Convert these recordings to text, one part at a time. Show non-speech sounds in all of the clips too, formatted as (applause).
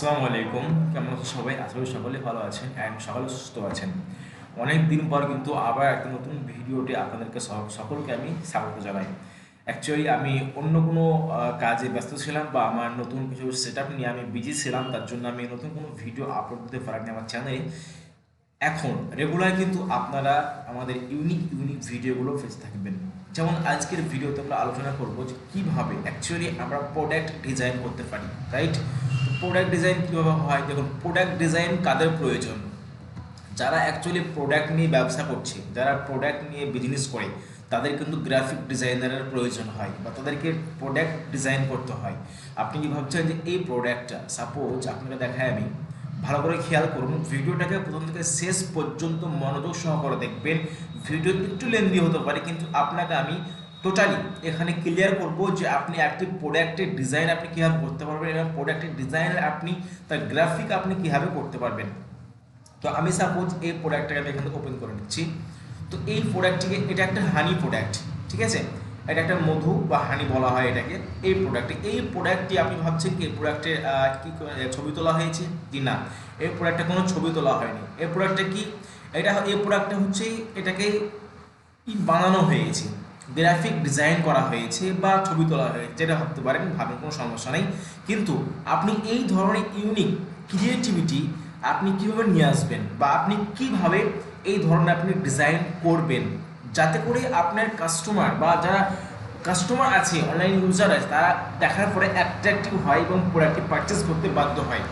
আসসালামু আলাইকুম। কেমন আছো সবাই? আশা করি সকলে ভালো আছেন অ্যান্ড সকলে সুস্থ আছেন। অনেক দিন পর কিন্তু আবার একটা নতুন ভিডিওতে আপনাদেরকে সকলকে আমি স্বাগত জানাই। অ্যাকচুয়ালি আমি অন্য কোনো কাজে ব্যস্ত ছিলাম বা আমার নতুন কিছু সেট নিয়ে আমি বিজি ছিলাম, তার জন্য আমি নতুন কোনো ভিডিও আপলোড দিতে পারিনি আমার চ্যানেলে এখন রেগুলার কিন্তু আপনারা আমাদের ইউনিক ইউনিক ভিডিওগুলো ফেস থাকবেন। যেমন আজকের ভিডিওতে আমরা আলোচনা করব যে কীভাবে অ্যাকচুয়ালি আমরা প্রোডাক্ট ডিজাইন করতে পারি রাইট প্রোডাক্ট ডিজাইন কীভাবে হয়? দেখুন প্রোডাক্ট ডিজাইন কাদের প্রয়োজন? যারা অ্যাকচুয়ালি প্রোডাক্ট নিয়ে ব্যবসা করছে, যারা প্রোডাক্ট নিয়ে বিজনেস করে, তাদের কিন্তু গ্রাফিক ডিজাইনারের প্রয়োজন হয় বা তাদেরকে প্রোডাক্ট ডিজাইন করতে হয়। আপনি কি ভাবছেন যে এই প্রোডাক্টটা সাপোজ আপনাকে দেখায় আমি, ভালো করে খেয়াল করুন, ভিডিওটাকে প্রথম থেকে শেষ পর্যন্ত মনোযোগ সহকারে দেখবেন। ভিডিও একটু লেন্দি হতে পারে, কিন্তু আপনাকে আমি টোটালি এখানে ক্লিয়ার করব যে আপনি একটি প্রোডাক্টের ডিজাইন আপনি কীভাবে করতে পারবেন এবং প্রোডাক্টের ডিজাইন আপনি, তার গ্রাফিক আপনি কীভাবে করতে পারবেন। তো আমি সাপোজ এই প্রোডাক্টটাকে আমি এখানে ওপেন করে নিচ্ছি। তো এই প্রোডাক্টটিকে এটা একটা হানি প্রোডাক্ট ঠিক আছে? এটা একটা মধু বা হানি বলা হয় এটাকে, এই প্রোডাক্টে এই প্রোডাক্টটি আপনি ভাবছেন কি, এই প্রোডাক্টের কি ছবি তোলা হয়েছে? কি না। এই প্রোডাক্টে কোনো ছবি তোলা হয়নি। এই প্রোডাক্টটা কি? এটা, এই প্রোডাক্টটা হচ্ছে, এটাকে বানানো হয়েছে। গ্রাফিক ডিজাইন করা হয়েছে বা ছবি তোলা হয়েছে, যেটা ভাবতে পারেন ভাবেন কোনো সমস্যা নেই। কিন্তু আপনি এই ধরনের ইউনিক ক্রিয়েটিভিটি আপনি কীভাবে নিয়ে আসবেন বা আপনি কীভাবে এই ধরনের আপনি ডিজাইন করবেন, যাতে করে আপনার কাস্টমার বা যারা কাস্টমার আছে অনলাইন ইউজার আছে, তারা দেখার পরে অ্যাট্রাকটিভ হয় এবং প্রোডাক্টটি পারচেস করতে বাধ্য হয়।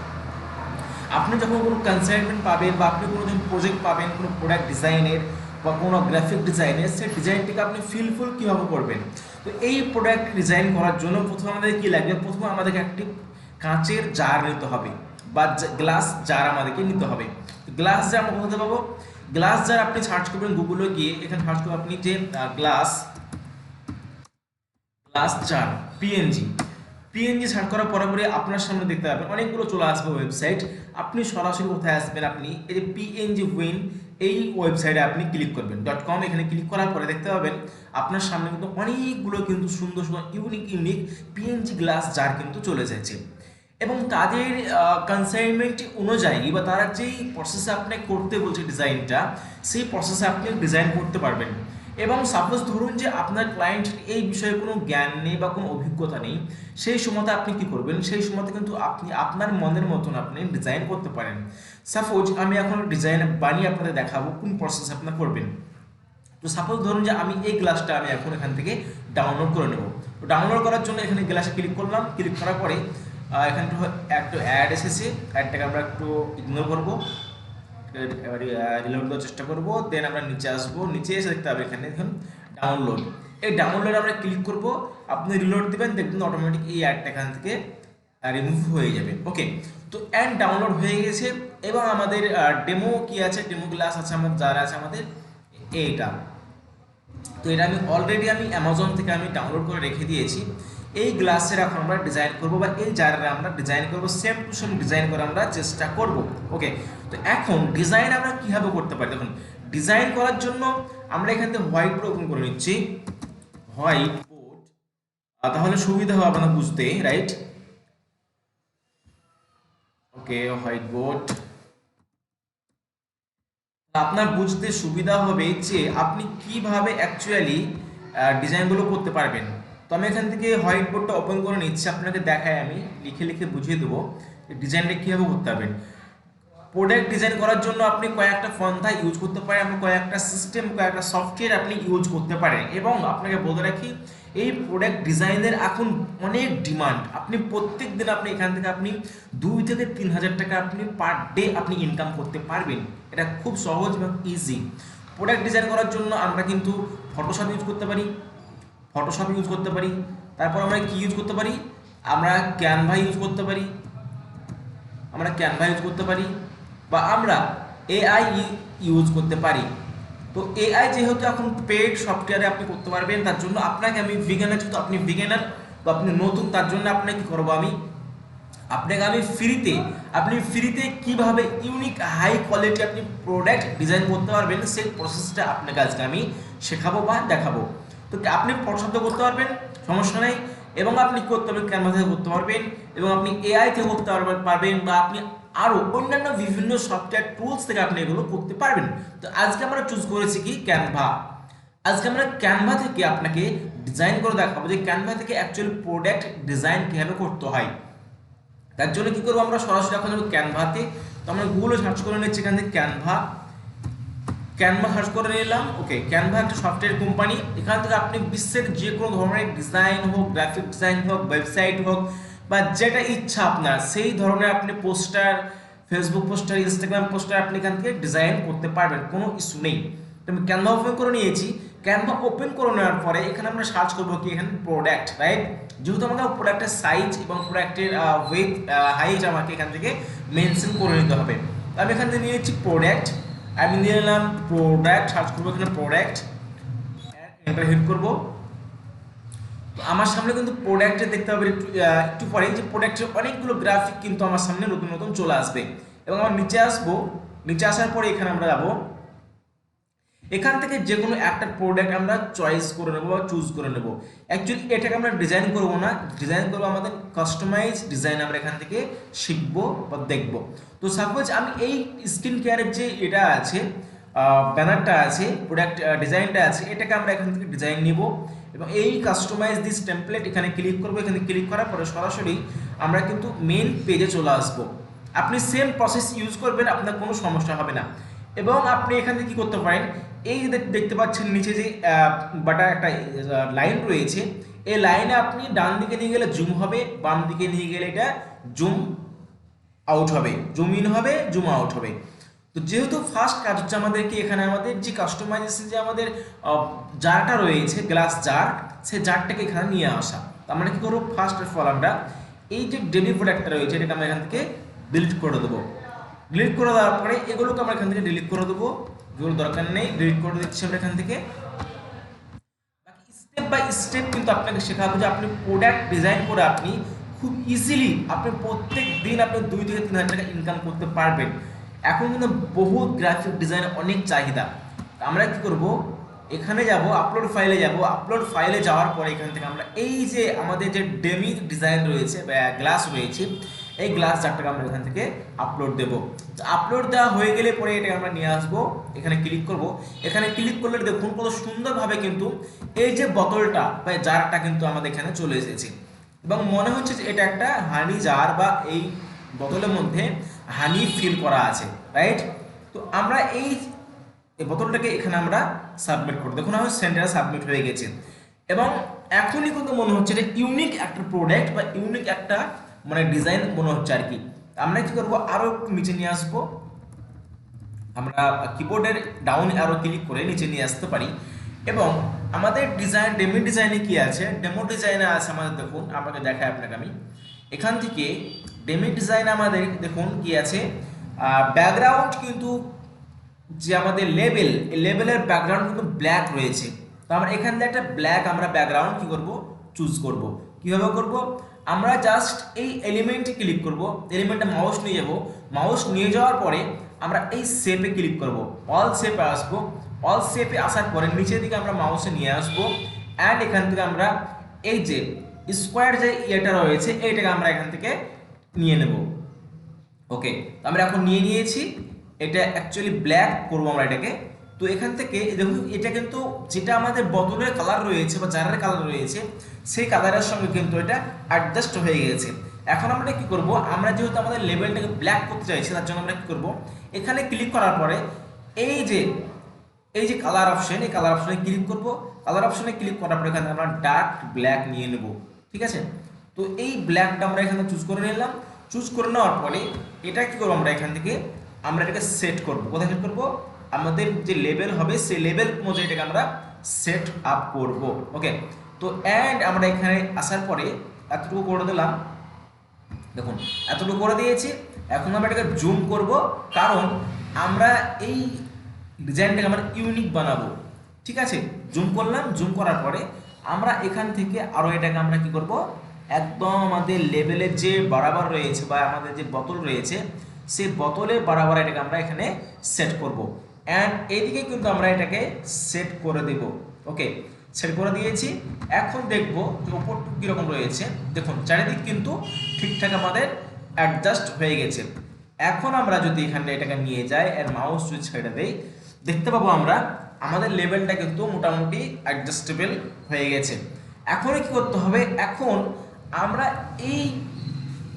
আপনি যখন কোনো কনসাইনমেন্ট পাবেন বা আপনি কোনো যখন প্রজেক্ট পাবেন, কোনো প্রোডাক্ট ডিজাইনের বা কোনো গ্রাফিক ডিজাইনের সেই ডিজাইনটিকে আপনি ফিলফুল কীভাবে করবেন? তো এই প্রোডাক্ট ডিজাইন করার জন্য প্রথমে আমাদের কী লাগবে? প্রথমে আমাদেরকে একটি কাঁচের জার নিতে হবে বা গ্লাস জার আমাদেরকে নিতে হবে। গ্লাস জার আমরা কোথাতে পাবো? গ্লাস জার আপনি সার্চ করবেন গুগলে গিয়ে, এখানে সার্চ করবেন আপনি যে glass glass jar PNG PNG search করার পরে আপনার সামনে দেখতে পাবেন। অনেকগুলো চলে আসবে ওয়েবসাইট আপনি সরাসরি কোথায় আসবেন আপনি? এই যে পিএনজি উইন এই ওয়েবসাইটে আপনি ক্লিক করবেন। ডট কম এখানে ক্লিক করার পরে দেখতে পাবেন, আপনার সামনে কিন্তু অনেকগুলো কিন্তু সুন্দর সুন্দর unique unique PNG glass jar কিন্তু চলে যাচ্ছে। এবং তাদের কনসাইনমেন্ট অনুযায়ী বা তারা যেই প্রসেসে আপনাকে করতে বলছে ডিজাইনটা সেই প্রসেসে আপনি ডিজাইন করতে পারবেন। এবং সাপোজ ধরুন যে আপনার ক্লায়েন্ট এই বিষয়ে কোনো জ্ঞান নেই বা কোনো অভিজ্ঞতা নেই, সেই সময়তে আপনি কি করবেন? সেই সময়তে কিন্তু আপনি, আপনার মনের মতন আপনি ডিজাইন করতে পারেন। সাপোজ আমি এখন ডিজাইন বানিয়ে আপনাদের দেখাবো কোন প্রসেস আপনার করবেন। তো সাপোজ ধরুন যে আমি এই গ্লাসটা আমি এখন এখান থেকে ডাউনলোড করে নেব। তো ডাউনলোড করার জন্য এখানে গ্লাসে ক্লিক করলাম। ক্লিক করার পরে এখানে একটু অ্যাড এসেছে। অ্যাডটাকে আমরা একটু ইগনোর করব। রিলোড দেওয়ার চেষ্টা করব দেন আমরা নিচে আসব। নিচে এসে দেখতে হবে এখানে, দেখুন ডাউনলোড এই ডাউনলোড আমরা ক্লিক করব, আপনি রিলোড দেবেন, দেখবেন অটোমেটিক এই অ্যাডটা এখান থেকে রিমুভ হয়ে যাবে। ওকে তো অ্যাড ডাউনলোড হয়ে গেছে। এবং আমাদের ডেমো কি আছে? ডেমো গ্লাস আছে আমাদের যারা আছে আমাদের, এইটা। তো এটা আমি অলরেডি আমি অ্যামাজন থেকে আমি ডাউনলোড করে রেখে দিয়েছি। এই গ্লাসের এখন আমরা ডিজাইন করব বা এই জারের আমরা ডিজাইন করব সেম টু সেম ডিজাইন করে আমরা চেষ্টা করব ওকে তো এখন ডিজাইন আমরা কীভাবে করতে পারি? দেখুন ডিজাইন করার জন্য আমরা এখান থেকে হোয়াইট বোর্ড ওপেন করে নিচ্ছি। হোয়াইট বোর্ড তাহলে সুবিধা হবে আপনার বুঝতে রাইট ওকে হোয়াইট বোর্ড আপনার বুঝতে সুবিধা হবে যে আপনি কীভাবে অ্যাকচুয়ালি ডিজাইনগুলো করতে পারবেন। তো আমি এখান থেকে হোয়াইট বোর্ডটা ওপেন করে নিচ্ছি, আপনাকে দেখায় আমি। লিখে লিখে বুঝিয়ে দেবো ডিজাইনটা কীভাবে করতে পারবেন প্রোডাক্ট ডিজাইন করার জন্য আপনি কয়েকটা পন্থা ইউজ করতে পারেন আপনি কয়েকটা সিস্টেম কয়েকটা সফটওয়্যার আপনি ইউজ করতে পারেন। এবং আপনাকে বলে রাখি, এই প্রোডাক্ট ডিজাইনের এখন অনেক ডিমান্ড আপনি প্রত্যেক দিন আপনি এখান থেকে আপনি দুই থেকে তিন হাজার টাকা আপনি পার ডে আপনি ইনকাম করতে পারবেন। এটা খুব সহজ এবং ইজি প্রোডাক্ট ডিজাইন করার জন্য আমরা কিন্তু ফটোশপ ইউজ করতে পারি ফটোশপ ইউজ করতে পারি। তারপর আমরা কি ইউজ করতে পারি? আমরা ক্যানভা ইউজ করতে পারি। আমরা ক্যানভা ইউজ করতে পারি বা আমরা এআই ইউজ করতে পারি। তো এআই যেহেতু এখন পেড সফটওয়্যারে আপনি করতে পারবেন, তার জন্য আপনাকে আমি বিজ্ঞানের যেহেতু আপনি বিজ্ঞানার বা আপনি নতুন, তার জন্য আপনাকে কী করব আমি? আপনাকে আমি ফ্রিতে আপনি ফ্রিতে কীভাবে ইউনিক হাই কোয়ালিটি আপনি প্রোডাক্ট ডিজাইন করতে পারবেন, সেই প্রসেসটা আপনাকে আজকে আমি শেখাবো বা দেখাবো। তো আপনি পছন্দ করতে পারবেন, সমস্যা নেই। এবং আপনি করতে পারবেন ক্যানভা থেকে করতে পারবেন। এবং আপনি এআই থেকে করতে পারবেন বা আপনি আরও অন্যান্য বিভিন্ন সফটওয়্যার টুলস থেকে আপনি এগুলো করতে পারবেন। তো আজকে আমরা চুজ করেছি কি? ক্যানভা আজকে আমরা ক্যানভা থেকে আপনাকে ডিজাইন করে দেখাবো যে ক্যানভা থেকে অ্যাকচুয়ালি প্রোডাক্ট ডিজাইন কীভাবে করতে হয়। তার জন্য কী করব আমরা? সরাসরি এখন যাব ক্যানভাতে তো। আমরা গুগলে সার্চ করে নিচ্ছি এখান থেকে ক্যানভা ক্যানভা সার্চ করে নিলাম ওকে ক্যানভা একটা সফটওয়্যার কোম্পানি এখান থেকে আপনি বিশ্বের যে কোনো ধরনের ডিজাইন হোক গ্রাফিক ডিজাইন হোক ওয়েবসাইট হোক, বা যেটা ইচ্ছা আপনার, সেই ধরনের আপনি poster Facebook poster Instagram poster আপনি এখান থেকে ডিজাইন করতে পারবেন, কোনো ইস্যু নেই। আমি ক্যানভা ওপেন করে নিয়েছি ক্যানভা ওপেন করে নেওয়ার পরে এখানে আমরা সার্চ করব কি এখানে প্রোডাক্ট রাইট যেহেতু আমাকে প্রোডাক্টের সাইজ এবং প্রোডাক্টের ওয়েথ হাইট আমাকে এখান থেকে মেনশন করে নিতে হবে। আমি এখান থেকে নিয়ে নিচ্ছি প্রোডাক্ট আমি নিয়ে নিলাম প্রোডাক্ট সার্চ করব এখানে প্রোডাক্ট এন্টার হিট করব। তো আমার সামনে কিন্তু প্রোডাক্টে দেখতে হবে, একটু একটু পরে যে প্রোডাক্টের অনেকগুলো গ্রাফিক কিন্তু আমার সামনে নতুন নতুন চলে আসবে। এবং আমার নিচে আসব, নিচে আসার পরে এখানে আমরা যাব। এখান থেকে যে কোনো একটা প্রোডাক্ট আমরা চয়েস করে নেব বা চুজ করে নেব। অ্যাকচুয়ালি এটাকে আমরা ডিজাইন করব না। ডিজাইন করব আমাদের কাস্টমাইজ ডিজাইন আমরা এখান থেকে শিখব বা দেখব। তো সাপোজ আমি এই স্কিন কেয়ারের যে এটা আছে ব্যানারটা আছে প্রোডাক্ট ডিজাইনটা আছে, এটাকে আমরা এখান থেকে ডিজাইন নিব এবং এই কাস্টমাইজ দিস টেমপ্লেট এখানে ক্লিক করব। এখানে ক্লিক করার পরে সরাসরি আমরা কিন্তু মেন পেজে চলে আসব। আপনি সেম প্রসেস ইউজ করবেন, আপনার কোনো সমস্যা হবে না। এবং আপনি এখান থেকে কি করতে পারেন? এই দেখতে পাচ্ছেন নিচে যে বাটার একটা লাইন রয়েছে, এই লাইনে আপনি ডান দিকে নিয়ে গেলে জুম হবে, বাম দিকে নিয়ে গেলে এটা জুম আউট হবে জুম ইন হবে জুম আউট হবে। তো যেহেতু ফার্স্ট কাজ হচ্ছে আমাদেরকে এখানে আমাদের যে কাস্টমাইজেশন যে আমাদের জারটা রয়েছে গ্লাস জার সেই জারটাকে এখানে নিয়ে আসা। তো আমরা কি করব? ফার্স্ট অফ অল আমরা এই যে ডেলি প্রোডাক্টটা রয়েছে, এটাকে আমরা এখান থেকে ডিলিট করে দেবো। ডিলিট করে দেওয়ার পরে এগুলোকে আমরা এখান থেকে ডিলিট করে দেবো। যেগুলো দরকার নেই ডিলিট করে দিচ্ছি আমরা এখান থেকে। স্টেপ বাই স্টেপ কিন্তু আপনাকে শেখাবো যে আপনি প্রোডাক্ট ডিজাইন করে আপনি খুব ইজিলি আপনি প্রত্যেক দিন আপনি দুই থেকে তিন হাজার টাকা ইনকাম করতে পারবেন। এখন কিন্তু বহু গ্রাফিক ডিজাইনের অনেক চাহিদা। আমরা কি করব? এখানে যাব আপলোড ফাইলে যাব। আপলোড ফাইলে যাওয়ার পরে এখান থেকে আমরা এই যে আমাদের যে ডেমি ডিজাইন রয়েছে, বা গ্লাস রয়েছে এই গ্লাস চারটাকে আমরা এখান থেকে আপলোড দেব। আপলোড দেওয়া হয়ে গেলে পরে এটাকে আমরা নিয়ে আসব। এখানে ক্লিক করব। এখানে ক্লিক করলে দেখুন কত সুন্দরভাবে কিন্তু এই যে বোতলটা বা জারটা কিন্তু আমাদের এখানে চলে এসেছে। এবং মনে হচ্ছে যে এটা একটা হানি জার বা এই বোতলের মধ্যে হানি ফিল করা আছে রাইট তো আমরা এই এই বোতলটাকে এখানে আমরা সাবমিট করব। দেখুন আমার সেন্টারে সাবমিট হয়ে গেছে। এবং এখনই কিন্তু মনে হচ্ছে এটা ইউনিক একটা প্রোডাক্ট বা ইউনিক একটা মানে ডিজাইন মনে হচ্ছে আর কি। আমরা কি করব? আরও একটু নিচে নিয়ে আসব। আমরা কিবোর্ডের ডাউন আরও ক্লিক করে নিচে নিয়ে আসতে পারি। এবং আমাদের ডিজাইন ডেমো ডিজাইনে কি আছে? ডেমো ডিজাইনে আছে আমাদের, দেখুন, আপনাকে দেখায় আপনাকে আমি। এখান থেকে ডেমো ডিজাইন আমাদের, দেখুন, কি আছে? ব্যাকগ্রাউন্ড কিন্তু যে আমাদের লেভেল এই লেভেলের ব্যাকগ্রাউন্ড কিন্তু ব্ল্যাক রয়েছে। তো আমরা এখান থেকে একটা ব্ল্যাক আমরা ব্যাকগ্রাউন্ড কি করব? চুজ করব। কীভাবে করব? আমরা জাস্ট এই এলিমেন্টে ক্লিক করব। এলিমেন্টটা মাউস নিয়ে যাব। মাউস নিয়ে যাওয়ার পরে আমরা এই শেপে ক্লিক করব। অল শেপে আসব। অল শেপে আসার পরে নিচের দিকে আমরা মাউসে নিয়ে আসব। অ্যান্ড এখান থেকে আমরা এই যে স্কোয়ার যে ইয়েটা রয়েছে এইটাকে আমরা এখান থেকে নিয়ে নেব। ওকে আমরা এখন নিয়ে নিয়েছি। এটা অ্যাকচুয়ালি ব্ল্যাক করব আমরা এটাকে। তো এখান থেকে দেখুন, এটা কিন্তু যেটা আমাদের বদলের কালার রয়েছে বা জারের কালার রয়েছে, সেই কালারের সঙ্গে কিন্তু এটা অ্যাডজাস্ট হয়ে গেছে। এখন আমরা কি করব? আমরা যেহেতু আমাদের লেভেলটাকে ব্ল্যাক করতে চাইছি, তার জন্য আমরা কি করব? এখানে ক্লিক করার পরে এই যে এই যে কালার অপশন এই কালার অপশনে ক্লিক করব। কালার অপশনে ক্লিক করার পরে এখানে আমরা ডার্ক ব্ল্যাক নিয়ে নেব, ঠিক আছে? তো এই ব্ল্যাকটা আমরা এখানে চুজ করে নিলাম। চুজ করে নেওয়ার পরে এটা কি করব আমরা এখান থেকে? আমরা এটাকে সেট করব। কোথায় সেট করব? আমাদের যে লেভেল হবে, সেই লেভেল অনুযায়ী এটাকে আমরা সেট আপ করব ওকে তো অ্যান্ড আমরা এখানে আসার পরে এতটুকু করে দিলাম। দেখুন, এতটুকু করে দিয়েছি, এখন আমরা এটাকে জুম করব, কারণ আমরা এই ডিজাইনটাকে আমরা ইউনিক বানাবো, ঠিক আছে? জুম করলাম জুম করার পরে আমরা এখান থেকে আরও এটাকে আমরা কি করব? একদম আমাদের লেভেলের যে বরাবর রয়েছে বা আমাদের যে বোতল রয়েছে, সেই বোতলের বরাবর এটাকে আমরা এখানে সেট করব। অ্যান্ড এইদিকে কিন্তু আমরা এটাকে সেট করে দেব। ওকে সেট করে দিয়েছি। এখন দেখব যে ওপরটুকু কীরকম রয়েছে। দেখুন, চারিদিক কিন্তু ঠিকঠাক আমাদের অ্যাডজাস্ট হয়ে গেছে। এখন আমরা যদি এখানে এটাকে নিয়ে যাই এর মাউস যদি ছেড়ে দেই, দেখতে পাবো আমরা আমাদের লেভেলটা কিন্তু মোটামুটি অ্যাডজাস্টেবল হয়ে গেছে। এখন কি করতে হবে? এখন আমরা এই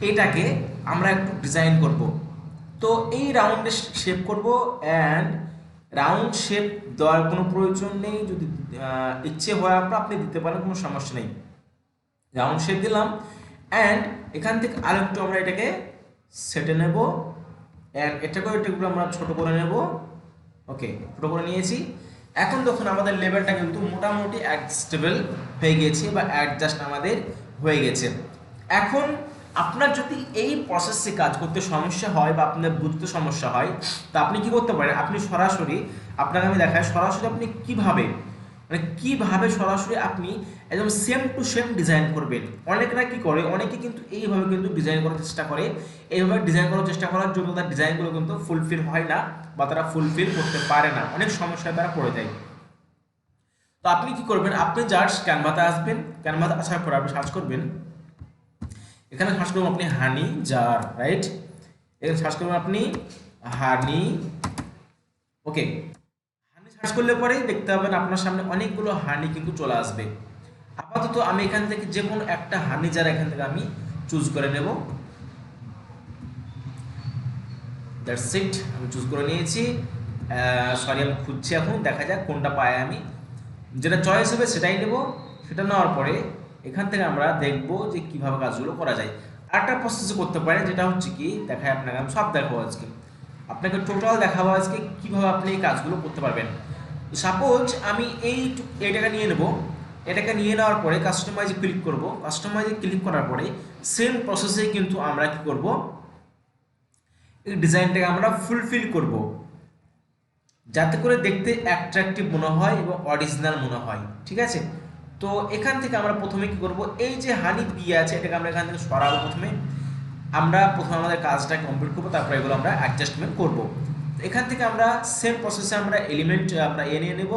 এটাকে আমরা একটু ডিজাইন করব। তো এই রাউন্ডে শেপ করব অ্যান্ড রাউন্ড শেপ দেওয়ার কোনো প্রয়োজন নেই, যদি ইচ্ছে হয় আপনার, আপনি দিতে পারেন, কোনো সমস্যা নেই। রাউন্ড শেপ দিলাম অ্যান্ড এখান থেকে আর একটু আমরা এটাকে সেটে নেব অ্যান্ড এটাকেও এটাগুলো আমরা ছোট করে নেব। ওকে ছোটো করে নিয়েছি। এখন দেখুন, আমাদের লেভেলটা কিন্তু মোটামুটি অ্যাডজাস্টেবল হয়ে গেছে বা অ্যাডজাস্ট আমাদের হয়ে গেছে। এখন আপনার যদি এই প্রসেসে কাজ করতে সমস্যা হয় বা আপনার বুঝতে সমস্যা হয়, তা আপনি কি করতে পারেন? আপনি সরাসরি আপনাকে আমি দেখাই, সরাসরি আপনি কীভাবে মানে কীভাবে সরাসরি আপনি একদম সেম টু সেম ডিজাইন করবেন? অনেকরা কি করে? অনেকে কিন্তু এইভাবে কিন্তু ডিজাইন করার চেষ্টা করে। এইভাবে ডিজাইন করার চেষ্টা করার জন্য তার ডিজাইনগুলো কিন্তু ফুলফিল হয় না বা তারা ফুলফিল করতে পারে না। অনেক সমস্যায় তারা পড়ে যায়। তো আপনি কি করবেন? আপনি জাস্ট ক্যানভাতে আসবেন। ক্যানভাতে আসার পর আপনি সার্চ করবেন। এখানে সার্চ করবেন আপনি হানি, জার রাইট এখানে সার্চ করবেন আপনি হানি। ওকে হানি সার্চ করলে পরেই দেখতে পাবেন আপনার সামনে অনেকগুলো হানি কিন্তু চলে আসবে। আপাতত আমি এখান থেকে যে কোনো একটা হানি জার এখান থেকে আমি চুজ করে নেব। দ্যাটস ইট আমি চুজ করে নিয়েছি। সরি আমি খুঁজছি এখন। দেখা যাক কোনটা পাই আমি। যেটা চয়েস হবে সেটাই নেব। সেটা নেওয়ার পরে এখান থেকে আমরা দেখব যে কীভাবে কাজগুলো করা যায়। আরেকটা প্রসেস করতে পারেন, যেটা হচ্ছে কি দেখায় আপনাকে আমি, সব দেখাবো আজকে। আপনাকে টোটাল দেখাবো আজকে কীভাবে আপনি এই কাজগুলো করতে পারবেন। সাপোজ আমি এই এটাকে নিয়ে নেব। এটাকে নিয়ে নেওয়ার পরে কাস্টমাইজে ক্লিক করব। কাস্টমাইজে ক্লিক করার পরে সেম প্রসেসে কিন্তু আমরা কি করব? এই ডিজাইনটাকে আমরা ফুলফিল করব। যাতে করে দেখতে অ্যাট্রাকটিভ মনে হয় এবং অরিজিনাল মনে হয়। ঠিক আছে? তো এখান থেকে আমরা প্রথমে কি করব? এই যে হানি বি আছে, এটাকে আমরা এখান থেকে সরাবো প্রথমে। আমরা প্রথমে আমাদের কাজটা কমপ্লিট করব, তারপরে এগুলো আমরা অ্যাডজাস্টমেন্ট করব। এখান থেকে আমরা সেম প্রসেসে আমরা এলিমেন্ট আমরা এ নিয়ে নেব।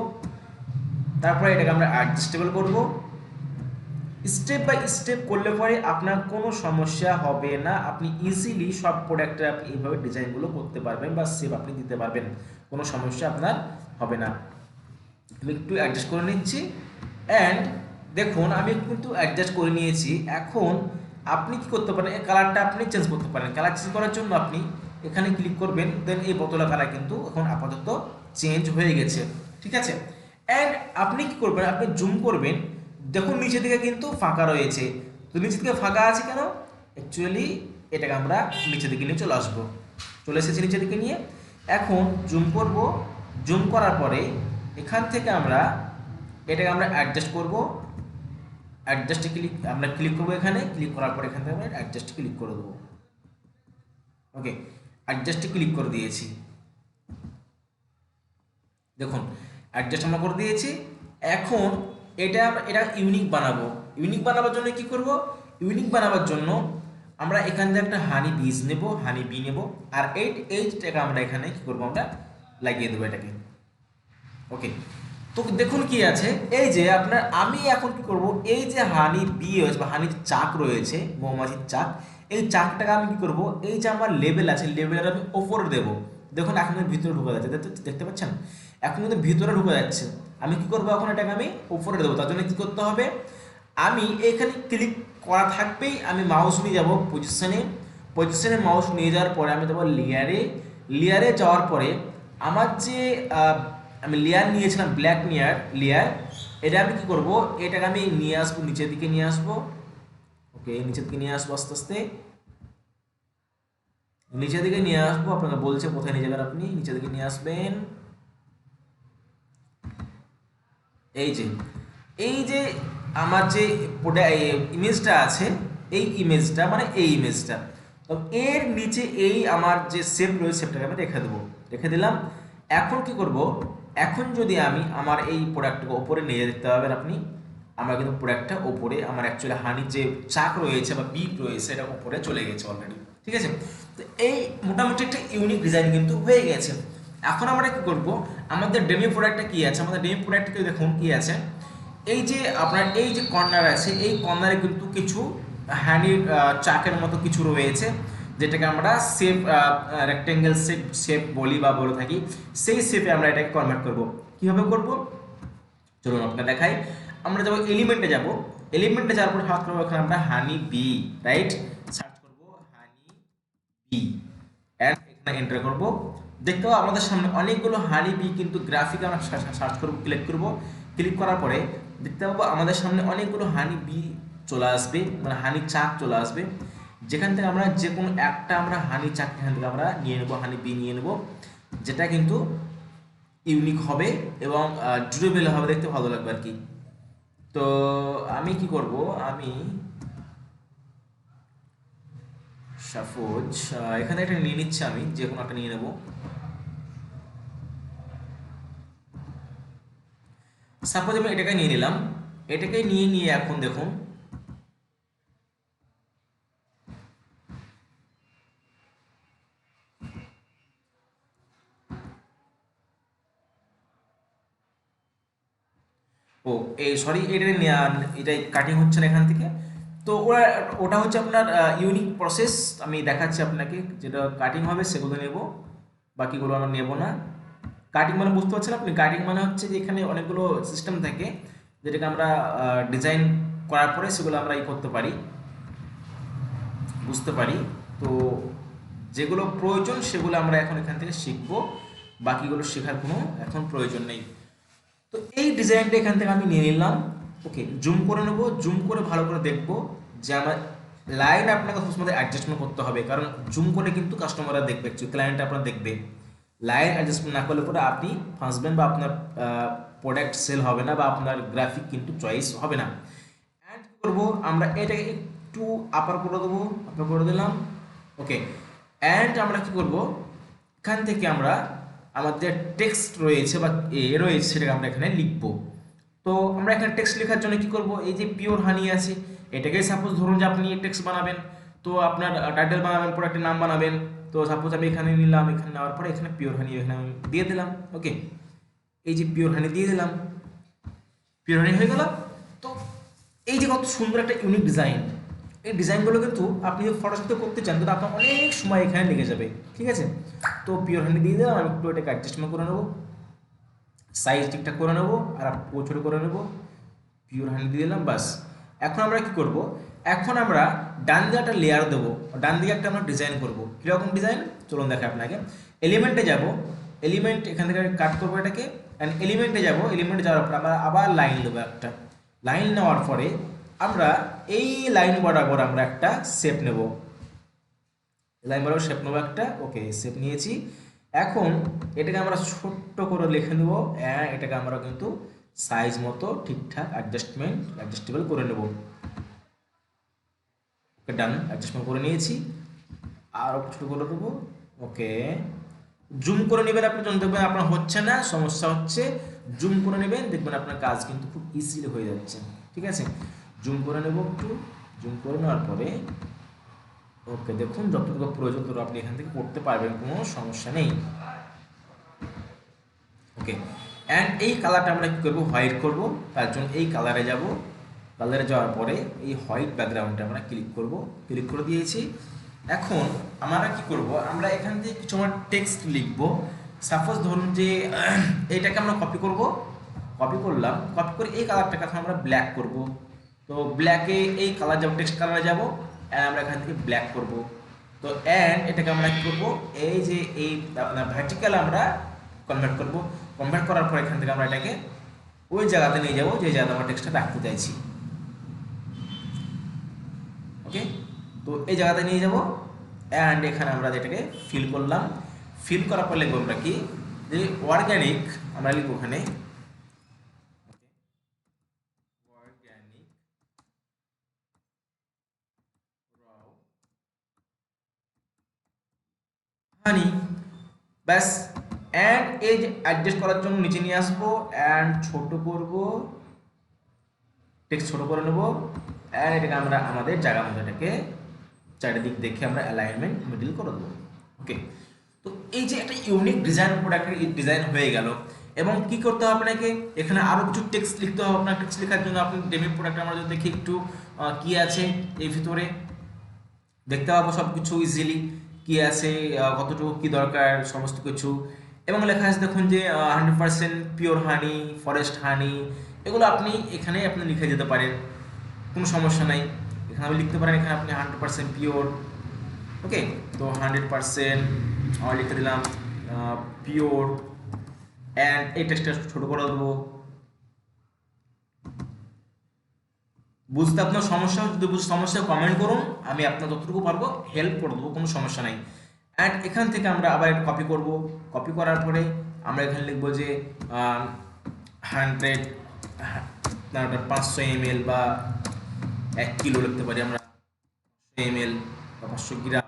তারপরে এটাকে আমরা অ্যাডজাস্টেবল করব। স্টেপ বাই স্টেপ করলে পরে আপনার কোনো সমস্যা হবে না। আপনি ইজিলি সব প্রোডাক্টের আপনি এইভাবে ডিজাইনগুলো করতে পারবেন বা সেভ আপনি দিতে পারবেন। কোনো সমস্যা আপনার হবে না। আমি একটু অ্যাডজাস্ট করে নিচ্ছি। অ্যান্ড দেখুন, আমি কিন্তু অ্যাডজাস্ট করে নিয়েছি। এখন আপনি কি করতে পারেন? এই কালারটা আপনি চেঞ্জ করতে পারেন। কালার চেঞ্জ করার জন্য আপনি এখানে ক্লিক করবেন দেন এই বোতলা কালার কিন্তু এখন আপাতত চেঞ্জ হয়ে গেছে। ঠিক আছে? অ্যান্ড আপনি কি করবেন? আপনি জুম করবেন। দেখুন নিচে দিকে কিন্তু ফাঁকা রয়েছে। তো নিচে দিকে ফাঁকা আছে কেন? অ্যাকচুয়ালি এটাকে আমরা নিচে দিকে নিয়ে চলে আসব। চলে এসেছি নিচের দিকে নিয়ে। এখন জুম করব। জুম করার পরে এখান থেকে আমরা এটাকে আমরা অ্যাডজাস্ট করব। অ্যাডজাস্টে ক্লিক আমরা ক্লিক করব এখানে ক্লিক করার পর এখান থেকে আমরা অ্যাডজাস্টে ক্লিক করে দেবো। ওকে অ্যাডজাস্টে ক্লিক করে দিয়েছি। দেখুন অ্যাডজাস্ট আমরা করে দিয়েছি। এখন এটা এটা ইউনিক বানাবো। ইউনিক বানাবার জন্য কি করব? ইউনিক বানাবার জন্য আমরা এখান থেকে একটা হানি বীজ নেব হানি বি নেব। আর এইট এইটটাকে আমরা এখানে কি করব? আমরা লাগিয়ে দেবো এটাকে। ওকে তো দেখুন কি আছে, এই যে আপনার আমি এখন কি করব, এই যে হানি বি রয়েছে বা হানির চাক রয়েছে, মৌমাছির চাক, এই চাকটাকে আমি কি করব, এই যে আমার লেভেল আছে লেভেলের আমি ওপরে দেবো। দেখুন, এখন ভিতরে ঢুকে যাচ্ছে, দেখতে পাচ্ছেন? এখন কিন্তু ভিতরে ঢুকে যাচ্ছে, আমি কি করব এখন এটাকে আমি ওপরে দেবো, তার জন্য কী করতে হবে, আমি এখানে ক্লিক করা থাকবেই, আমি মাউস নিয়ে যাব পজিশনে পজিশনে মাউস নিয়ে যাওয়ার পরে আমি দেবো লেয়ারে লেয়ারে যাওয়ার পরে আমার যে আমি লেয়ার নিয়েছিলাম ব্ল্যাক লেয়ার লেয়ার এটা আমি কি করব? এটাকে আমি নিয়ে আসব, নিচের দিকে নিয়ে আসব। ওকে নিচের দিকে নিয়ে আসব আস্তে আস্তে। নিচের দিকে নিয়ে আসব, আপনাকে বলছে কোথায় নিয়ে যাবেন আপনি? নিচের দিকে নিয়ে আসবেন। এই যে এই যে আমার যে ইমেজটা আছে, এই ইমেজটা মানে এই ইমেজটা তো এর নিচে এই আমার যে সেপ রয়েছে সেপটাকে আমি রেখে দেবো। রেখে দিলাম। এখন কি করব? এখন যদি আমি আমার এই প্রোডাক্টটাকে ওপরে নিয়ে দেখতে পাবেন আপনি, আমার কিন্তু প্রোডাক্টটা ওপরে আমার অ্যাকচুয়ালি হানির যে চাক রয়েছে বা বিপ রয়েছে, এটা ওপরে চলে গেছে অলরেডি ঠিক আছে? তো এই মোটামুটি একটা ইউনিক ডিজাইন কিন্তু হয়ে গেছে। এখন আমরা কি করব? আমাদের ডেমি প্রোডাক্টটা কি আছে? আমাদের ডেমি প্রোডাক্টকে দেখুন কি আছে। এই যে আপনার, এই যে কর্নার আছে, এই কর্নারে কিন্তু কিছু হ্যান্ডির চাকের মতো কিছু রয়েছে। যেটাকে আমরা শেপ রেক্টেঙ্গেল শেপ শেপ বলি বা বলে থাকি, সেই শেপে আমরা এটাকে কনভার্ট করব। কীভাবে করব? চলুন আপনাকে দেখাই। আমরা যাব এলিমেন্টে যাব। এলিমেন্টে যাওয়ার পর সার্চ করব এখানে আমরা হানি বি রাইট সার্চ করব হানি বি অ্যান্ড এখানে এন্টার করব। দেখতে পাবো আমাদের সামনে অনেকগুলো হানি বি কিন্তু গ্রাফিক আমরা সার্চ করব ক্লিক করব। ক্লিক করার পরে দেখতে পাবো আমাদের সামনে অনেকগুলো হানি বি চলে আসবে মানে হানি চাক চলে আসবে। যেখান থেকে আমরা যে কোনো একটা আমরা হানি চাক এখান থেকে আমরা নিয়ে নেব হানি বি নিয়ে নেব, যেটা কিন্তু ইউনিক হবে এবং ডিউরেবল হবে, দেখতে ভালো লাগবে আর কি। তো আমি কি করব? আমি সাপোজ এখানে একটা নিয়ে নিচ্ছি আমি যে কোনো একটা নিয়ে নেব। সাপোজ আমি এটাকে নিয়ে নিলাম, এটাকে নিয়ে নিয়ে এখন দেখুন ও, এই সরি এটা এটাই কাটিং হচ্ছে না এখান থেকে। তো ওরা, ওটা হচ্ছে আপনার ইউনিক প্রসেস আমি দেখাচ্ছি আপনাকে যেটা কাটিং হবে, সেগুলো নেব। বাকিগুলো আমরা নেব না। কাটিং মানে বুঝতে পারছেন আপনি? কাটিং মানে হচ্ছে যে এখানে অনেকগুলো সিস্টেম থাকে, যেটাকে আমরা ডিজাইন করার পরে সেগুলো আমরা ই করতে পারি। বুঝতে পারি? তো যেগুলো প্রয়োজন, সেগুলো আমরা এখন এখান থেকে শিখব। বাকিগুলো শেখার কোনো এখন প্রয়োজন নেই। তো এই ডিজাইনটা এখান থেকে আমি নিয়ে নিলাম। ওকে, জুম করে নেব। জুম করে ভালো করে দেখব যে আমার লাইন আপনাকে সবসময় অ্যাডজাস্টমেন্ট করতে হবে। কারণ জুম করে কিন্তু কাস্টমাররা দেখবে ক্লায়েন্ট আপনার দেখবে। লাইন অ্যাডজাস্টমেন্ট না করলে পরে আপনি ফাঁসবেন বা আপনার প্রোডাক্ট সেল হবে না বা আপনার গ্রাফিক কিন্তু চয়েস হবে না। অ্যান্ড কী করব? আমরা এটাকে একটু আপার করে দেবো আপার করে দিলাম। ওকে অ্যান্ড আমরা কি করব? এখান থেকে আমরা আমাদের টেক্সট রয়েছে বা এ রয়েছে সেটাকে আমরা এখানে লিখব। তো আমরা এখানে টেক্সট লেখার জন্য কি করব? এই যে পিওর হানি আছে, এটাকে সাপোজ ধরুন যে আপনি টেক্সট বানাবেন, তো আপনার টাইটেল বানাবেন প্রোডাক্টের নাম বানাবেন, তো সাপোজ আমি এখানে নিলাম, এখানে নেওয়ার পরে এখানে পিওর হানি এখানে আমি দিয়ে দিলাম ওকে এই যে পিওর হানি দিয়ে দিলাম পিওর হানি হয়ে গেল। তো এই যে কত সুন্দর একটা ইউনিক ডিজাইন এই ডিজাইনগুলো কিন্তু আপনি যদি ফটোশুটে করতে চান, কিন্তু আপনার অনেক সময় এখানে লেগে যাবে, ঠিক আছে? তো পিওর হানি দিয়ে দিলাম আমি একটু এটাকে অ্যাডজাস্টমেন্ট করে নেব। সাইজ ঠিকঠাক করে নেব, আর ছোটো করে নেব। পিওর হানি দিয়ে দিলাম, বাস। এখন আমরা কি করব? এখন আমরা ডান দিকে একটা লেয়ার দেবো। ডান দিকে একটা আমরা ডিজাইন করব। কীরকম ডিজাইন চলুন দেখে আপনাকে। এলিমেন্টে যাব। এলিমেন্ট এখান থেকে কাট করব এটাকে। অ্যান্ড এলিমেন্টে যাব। এলিমেন্টে যাওয়ার পর আমরা আবার লাইন দেবো একটা। লাইন নেওয়ার পরে আমরা এই লাইন বরাবর আমরা একটা শেপ নেব। লাইন বরাবর শেপ নেব একটা ওকে শেপ নিয়েছি। এখন এটাকে আমরা ছোট্ট করে লিখে নেব হ্যাঁ এটাকে আমরা কিন্তু সাইজ মতো ঠিকঠাক অ্যাডজাস্টমেন্ট অ্যাডজাস্টেবল করে নেব। ওকে ডান অ্যাডজাস্টমেন্ট করে নিয়েছি। আর ছোটো করে দেবো ওকে জুম করে নেবেন আপনি যখন দেখবেন আপনার হচ্ছে না, সমস্যা হচ্ছে। জুম করে নেবেন, দেখবেন আপনার কাজ কিন্তু খুব ইজিলি হয়ে যাচ্ছে, ঠিক আছে? জুম করে নেব একটু। জুম করে নেওয়ার পরে, ওকে দেখুন, যতটুকু প্রয়োজন তত আপনি এখান থেকে করতে পারবেন, কোনো সমস্যা নেই। ওকে অ্যান্ড এই কালারটা আমরা কী করব? হোয়াইট করব। তার জন্য এই কালারে যাব। কালারে যাওয়ার পরে এই হোয়াইট ব্যাকগ্রাউন্ডটা আমরা ক্লিক করব। ক্লিক করে দিয়েছি। এখন আমরা কি করব? আমরা এখান থেকে কিছু আমার টেক্সট লিখব। সাপোজ ধরুন যে, (clears throat) এইটাকে আমরা কপি করব। কপি করলাম। কপি করে এই কালারটাকে এখন আমরা ব্ল্যাক করব। তো ব্ল্যাকে এই কালার যাব টেক্সট কালারে যাব অ্যান্ড আমরা এখান থেকে ব্ল্যাক করব। তো অ্যান্ড এটাকে আমরা কী করব? এই যে এই আপনার ভার্টিক্যাল আমরা কনভার্ট করব। কনভার্ট করার পর এখান থেকে আমরা এটাকে ওই জায়গাতে নিয়ে যাব, যে জায়গাতে আমরা টেক্সটটা রাখতে চাইছি। ওকে তো এই জায়গাতে নিয়ে যাব অ্যান্ড এখানে আমরা এটাকে ফিল করলাম। ফিল করার পর লিখব আমরা কি? যে অর্গ্যানিক আমরা লিখব ওখানে অর্গ্যানিক হানি। ব্যাস। অ্যান্ড যে অ্যাডজাস্ট করার জন্য নিচে নিয়ে আসব। অ্যান্ড ছোট করব। টেক্সট ছোট করে নেব। অ্যান্ড এটাকে আমরা আমাদের জায়গা মতো এটাকে চারিদিক দেখে আমরা অ্যালাইনমেন্ট মিডিল করে দেবো। ওকে তো এই যে একটা ইউনিক ডিজাইন প্রোডাক্টের ডিজাইন হয়ে গেল। এবং কি করতে হবে আপনাকে? এখানে আরও কিছু টেক্সট লিখতে হবে। আপনার টেক্সট লেখার জন্য আপনি ডেমি প্রোডাক্ট আমরা যদি দেখি একটু কি আছে এর ভিতরে? দেখতে পাবো সব কিছু ইজিলি কি আছে কতটুকু কি দরকার, সমস্ত কিছু। এবং লেখা আছে, দেখুন যে hundred percent pure honey forest honey এগুলো আপনি এখানে আপনি লিখে যেতে পারেন। কোনো সমস্যা নাই। এখানে আপনি লিখতে পারেন, এখানে আপনি হান্ড্রেড পার্সেন্ট পিওর ওকে তো হান্ড্রেড পার্সেন্ট আমার লিখে দিলাম পিওর অ্যান্ড এই টেক্সটটা ছোটো করে দেবো। বুঝতে আপনার সমস্যা, যদি বুঝতে সমস্যা কমেন্ট করুন, আমি আপনার যতটুকু পারব হেল্প করে দেবো, কোনো সমস্যা নাই। অ্যান্ড এখান থেকে আমরা আবার কপি করব। কপি করার পরে আমরা এখানে লিখব যে হান্ড্রেড পাঁচশো এম বা এক কিলো লিখতে পারি আমরা। এম এল বা পাঁচশো গ্রাম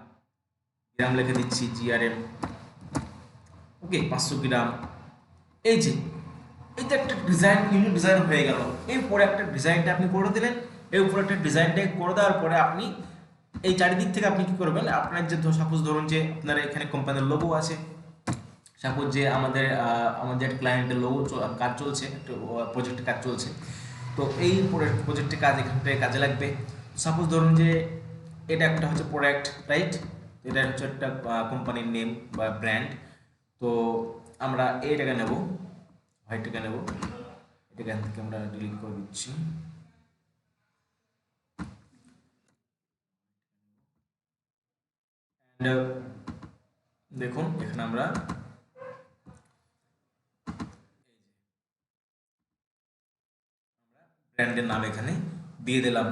গ্রাম লিখে দিচ্ছি জিআরএম ওকে পাঁচশো গ্রাম। এই যে এই তো একটা ডিজাইন ইউনিক ডিজাইন হয়ে গেল। এই উপরে একটা ডিজাইনটা আপনি করে দিলেন এই উপরে একটা ডিজাইনটা করে দেওয়ার পরে আপনি এই চারিদিক থেকে আপনি কি করবেন? আপনার যে সাপোজ ধরুন যে আপনার এখানে কোম্পানির লোগো আছে। সাপোজ যে আমাদের আমাদের ক্লায়েন্টের লোগো কাজ চলছে, একটা প্রজেক্টের কাজ চলছে। তো এই প্রজেক্টের কাজ এখান থেকে কাজে লাগবে। সাপোজ ধরুন যে এটা একটা হচ্ছে প্রোডাক্ট রাইট এটা হচ্ছে একটা কোম্পানির নেম বা ব্র্যান্ড তো আমরা এইটাকে নেব। হোয়াইটটাকে নেব। এটাকে এখান থেকে আমরা ডিলিট করে দিচ্ছি। Uh, দেখুন এখানে আমরা ব্র্যান্ডের নাম এখানে দিয়ে দিলাম।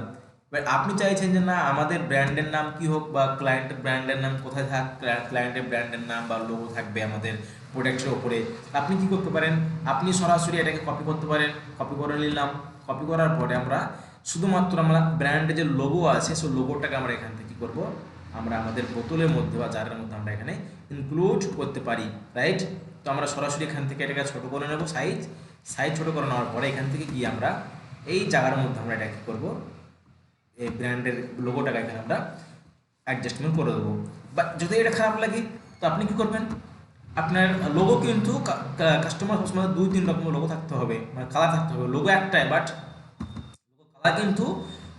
এবার আপনি চাইছেন যে না আমাদের ব্র্যান্ডের নাম কি হোক বা ক্লায়েন্টের ব্র্যান্ডের নাম কোথায় থাক ক্লায়েন্টের ব্র্যান্ডের নাম বা লোগো থাকবে আমাদের। প্রোডাক্টের ওপরে। আপনি কি করতে পারেন? আপনি সরাসরি এটাকে কপি করতে পারেন। কপি করে নিলাম। কপি করার পরে আমরা শুধুমাত্র আমরা ব্র্যান্ডের যে লোগো আছে, সেই লোগোটাকে আমরা এখান থেকে কী করব? আমরা আমাদের বোতলের মধ্যে বা জারের মধ্যে আমরা এখানে ইনক্লুড করতে পারি রাইট তো আমরা সরাসরি এখান থেকে এটাকে ছোটো করে নেব সাইজ সাইজ ছোটো করে নেওয়ার পরে এখান থেকে গিয়ে আমরা এই জায়গার মধ্যে আমরা এটা কী করব? এই ব্র্যান্ডের লোগোটাকে এখানে আমরা অ্যাডজাস্টমেন্ট করে দেবো। বা যদি এটা খারাপ লাগে, তো আপনি কী করবেন? আপনার লোগো কিন্তু কাস্টমার সবসময় দুই, তিন রকমের লোগো থাকতে হবে। মানে কালার থাকতে হবে লোগো একটাই বাট কালার কিন্তু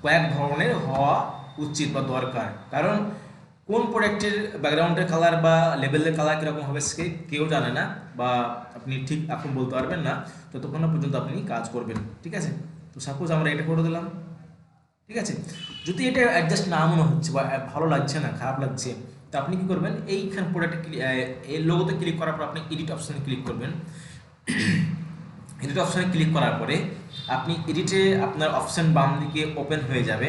কয়েক ধরনের হওয়া উচিত বা দরকার। কারণ কোন প্রোডাক্টের ব্যাকগ্রাউন্ডের কালার বা লেভেলের কালার কীরকম হবে সে কেউ জানে না বা আপনি ঠিক এখন বলতে পারবেন না, ততক্ষণ পর্যন্ত আপনি কাজ করবেন, ঠিক আছে? তো সাপোজ আমরা এটা করে দিলাম, ঠিক আছে? যদি এটা অ্যাডজাস্ট না মনে হচ্ছে বা ভালো লাগছে না, খারাপ লাগছে তো আপনি কি করবেন? এইখানে প্রোডাক্টে এই লোগোতে ক্লিক করার পর আপনি এডিট অপশানে ক্লিক করবেন। এডিট অপশানে ক্লিক করার পরে আপনি এডিটে আপনার অপশান বাম দিকে ওপেন হয়ে যাবে।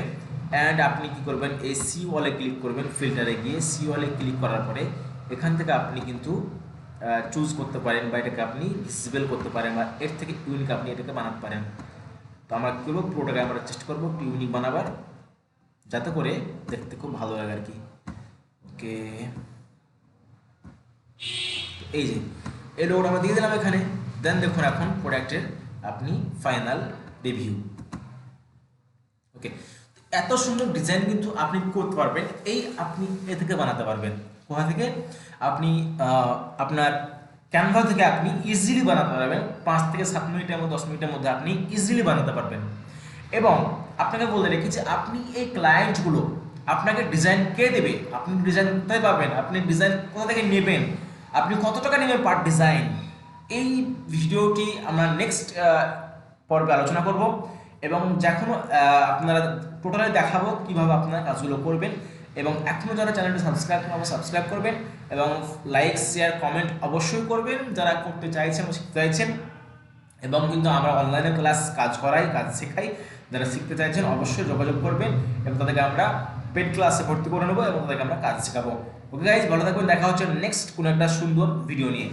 অ্যান্ড আপনি কি করবেন? এই সি ওয়ালে ক্লিক করবেন ফিল্টারে গিয়ে সি ওয়ালে ক্লিক করার পরে এখান থেকে আপনি কিন্তু চুজ করতে পারেন বা এটাকে আপনি ডিসেবল করতে পারেন বা এর থেকে ইউনিক আপনি এটাকে বানাতে পারেন। তো আমরা কী করব? পুরোটাকে আমরা চেষ্টা করব ইউনিক বানাবার, যাতে করে দেখতে খুব ভালো লাগে আর কি। ওকে। এই যে, এই লোগোটা আমরা দিয়ে দিলাম এখানে। দেন দেখুন এখন প্রোডাক্টের আপনি ফাইনাল রিভিউ ওকে এত সুন্দর ডিজাইন কিন্তু আপনি করতে পারবেন। এই আপনি এ থেকে বানাতে পারবেন। কোথা থেকে? আপনি আপনার ক্যানভা থেকে আপনি ইজিলি বানাতে পারবেন। পাঁচ থেকে সাত মিনিটের মধ্যে, দশ মিনিটের মধ্যে আপনি ইজিলি বানাতে পারবেন। এবং আপনাকে বলে রেখেছি, আপনি এই ক্লায়েন্টগুলো আপনাকে ডিজাইন কে দেবে? আপনি ডিজাইন কোথায় পাবেন? আপনি ডিজাইন কোথা থেকে নেবেন? আপনি কত টাকা নেবেন পার ডিজাইন এই ভিডিওটি আমরা নেক্সট পর্বে আলোচনা করব এবং যখন আপনারা টোটালি দেখাবো কীভাবে আপনারা কাজগুলো করবেন এবং এখনও যারা চ্যানেলটি সাবস্ক্রাইব করব সাবস্ক্রাইব করবেন এবং লাইক শেয়ার কমেন্ট অবশ্যই করবেন। যারা করতে চাইছেন শিখতে চাইছেন এবং কিন্তু আমরা অনলাইনে ক্লাস কাজ করাই, কাজ শেখাই। যারা শিখতে চাইছেন, অবশ্যই যোগাযোগ করবেন এবং তাদেরকে আমরা পেড ক্লাসে ভর্তি করে নেব এবং তাদেরকে আমরা কাজ শেখাবো। ওকে গাইজ ভালো থাকবেন, দেখা হচ্ছে নেক্সট কোনো একটা সুন্দর ভিডিও নিয়ে।